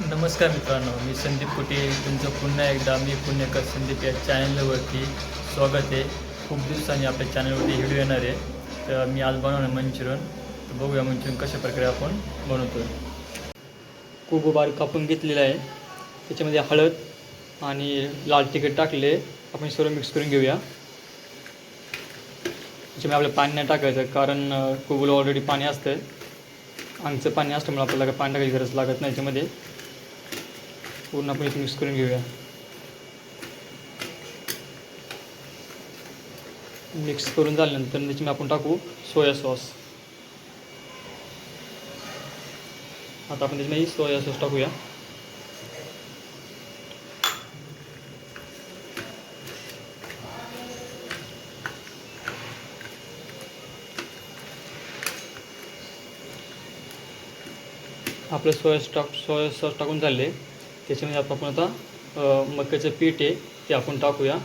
नमस्कार मित्रांनो मी संदीप कुटे तुमचं पुन्हा एकदा मी पुणेकर संदीप या चॅनलवरती स्वागत आहे. खूप दिवसांनी आपल्या चॅनलवरती व्हिडिओ येणार आहे. तर मी आज बनवणार मंचुरियन. तर बघूया मंचुरियन कशा प्रकारे आपण बनवतो खूप बारीक कापून घेतलेला आहे. त्याच्यामध्ये हळद आणि लाल तिखट टाकले. आपण सर्व मिक्स करून घेऊया. त्याच्यामध्ये आपलं पाणी नाही टाकायचं कारण अं, ऑलरेडी पाणी असतं आमचं पाणी असल्यामुळे आपल्याला पाणी टाकायची गरज लागत नाही त्याच्यामध्ये. पूर्ण आपण इथे मिक्स करून घेऊया. मिक्स करून झाल्यानंतर त्याच्यामध्ये आपण टाकू सोया सॉस. आता आपण त्याच्यामध्ये सोया सॉस टाकूया. आपलं सोया स्टॉक सोया सॉस टाकून झाले. त्याच्यामध्ये आपण आता मक्याचं पीठ आहे ते आपण टाकूया.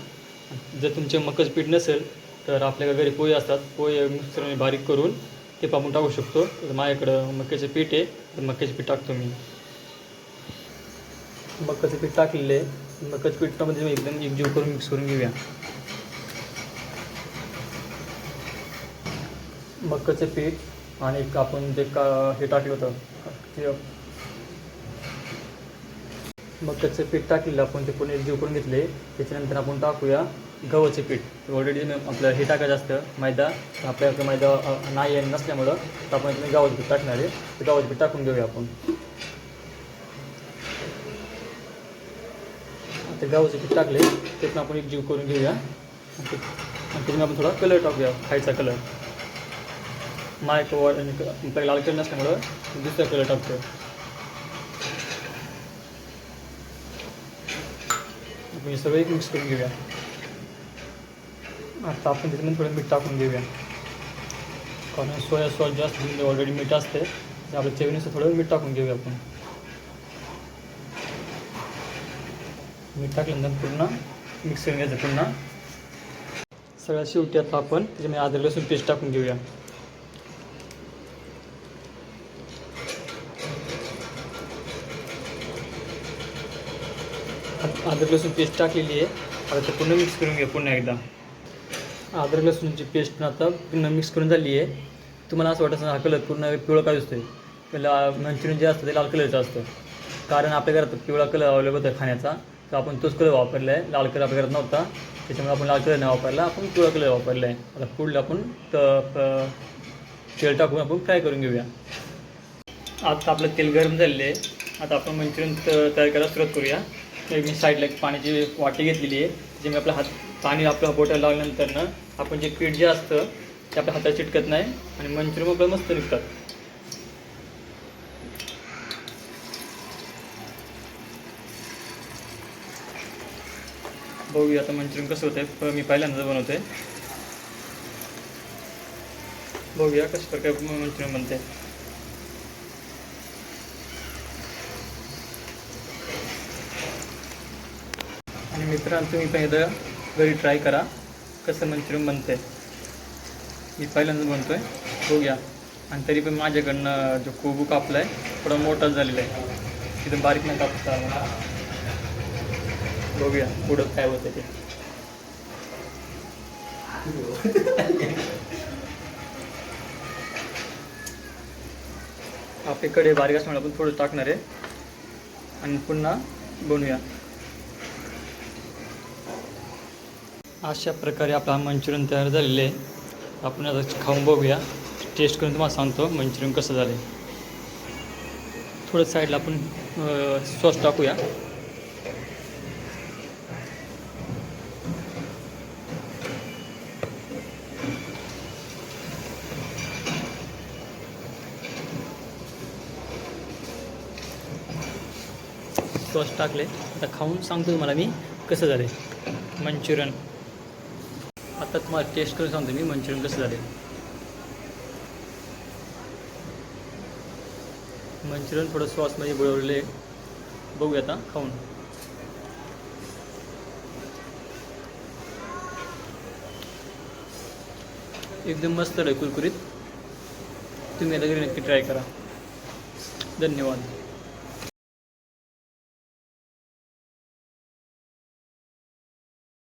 जर तुमचे मक्याचं पीठ नसेल तर आपल्याकडे घरी पोहे असतात पोहे मिक्सरमध्ये बारीक करून ते आपण टाकू शकतो. तर माझ्याकडं मक्याचं पीठ आहे तर मक्याचं पीठ टाकतो मी. मक्याचं पीठ टाकलेलं आहे. मक्याचं पीठामध्ये एकदम एकजीव करून मिक्स करून घेऊया. मक्याचं पीठ आणि आपण जे का हे टाकलं होतं ते मग मक्याचं पीठ टाकलेलं आपण ते पूर्ण एकजीव करून घेतले त्याच्यानंतर आपण टाकूया गव्हाचे पीठ. ऑलरेडी आपलं हे टाकायचं असतं मैदा. आपल्याकडे मैदा नाही आहे नसल्यामुळं तर आपण गव्हाचं पीठ टाकणार आहे. ते गव्हाचं पीठ टाकून घेऊया आपण. आता गव्हाचं पीठ टाकले ते आपण आपण एकजीव करून घेऊया. आणि ते- आपण थोडा कलर टाकूया खायचा कलर मायक लाल कलर नसल्यामुळं दुसरा कलर टाकतो म्हणजे हे एक मिक्स करून घेऊया. आता आपण त्याच्यामध्ये थोडं मीठ टाकून घेऊया. कारण सोया सॉस जास्त ऑलरेडी मीठ असते तर आपल्या चवीनुसार थोडं मीठ टाकून घेऊया आपण. मीठ टाकल्यानंतर पूर्ण मिक्स करून घ्यायचं पुन्हा. सगळ्या शेवटी आता आपण त्याच्यामध्ये आदर लसूण पेस्ट टाकून घेऊया. अद्रक लसूण पेस्ट टाकलेली आहे. आता ते पुन्हा मिक्स करून घ्या पुन्हा एकदा. अद्रक लसूणची पेस्ट आता पुन्हा मिक्स करून झाली आहे. तुम्हाला असं वाटत हा कलर पूर्ण पिवळा काय दिसतोय. त्याला मंचुरियन जे असतं ते लाल कलरचं असतं. कारण आपल्या घरात पिवळा कलर अवेलेबल होता खाण्याचा. तर आपण तोच कलर वापरला आहे लाल कलर आपल्या घरात नव्हता. त्याच्यामुळे आपण लाल कलर नाही वापरला. आपण पिवळा कलर वापरला आहे आता पुढलं आपण तेल टाकून आपण फ्राय करून घेऊया. आता आपलं तेल गरम झालेलं आहे. आता आपण मंचुरियन तयार करायला सुरुवात करूया. एक मी साईडला एक पाण्याची वाटी घेतलेली आहे जे मी आपला हात पाणी आपल्या बोटाला लावल्यानंतर ना आपण जे पीठ जे असतं ते आपल्या हातात चिटकत नाही आणि मंचुरियन आपलं मस्त निघतात. बघूया आता मंचुरियन कसं होतं मी पहिल्यांदा बनवते बघूया कशा प्रकारे मंचुरियन बनते मित्रांनो तुम्ही पण एकदा घरी ट्राय करा. कसं मंचुरियन बनते मी पहिल्यांदा आहे बघूया. आणि तरी पण माझ्याकडनं जो कोबू कापला आहे थोडा मोठा झालेला आहे. तिथं बारीक नाही कापता मला. बघूया पुढं काय होतं ते. आपल्याकडे बारीक असणार आपण थोडं टाकणार आहे. आणि पुन्हा बनवूया अशा प्रकारे आपला मंचुरियन तयार झालेलं आहे. आपण आता खाऊन बघूया. टेस्ट करून तुम्हाला सांगतो मंचुरियन कसं झालं आहे थोडं साईडला आपण सॉस टाकूया. सॉस टाकले आता खाऊन सांगतो तुम्हाला मी कसं झालं आहे मंचुरियन. आता तुम्हाला टेस्ट करून सांगतो मी मंचुरियन कसं झाले मंचुरियन थोडं सॉसमध्ये बुडवलेले बघूया आता खाऊन. एकदम मस्त आहे कुरकुरीत. तुम्ही आता घरी नक्की ट्राय करा. धन्यवाद.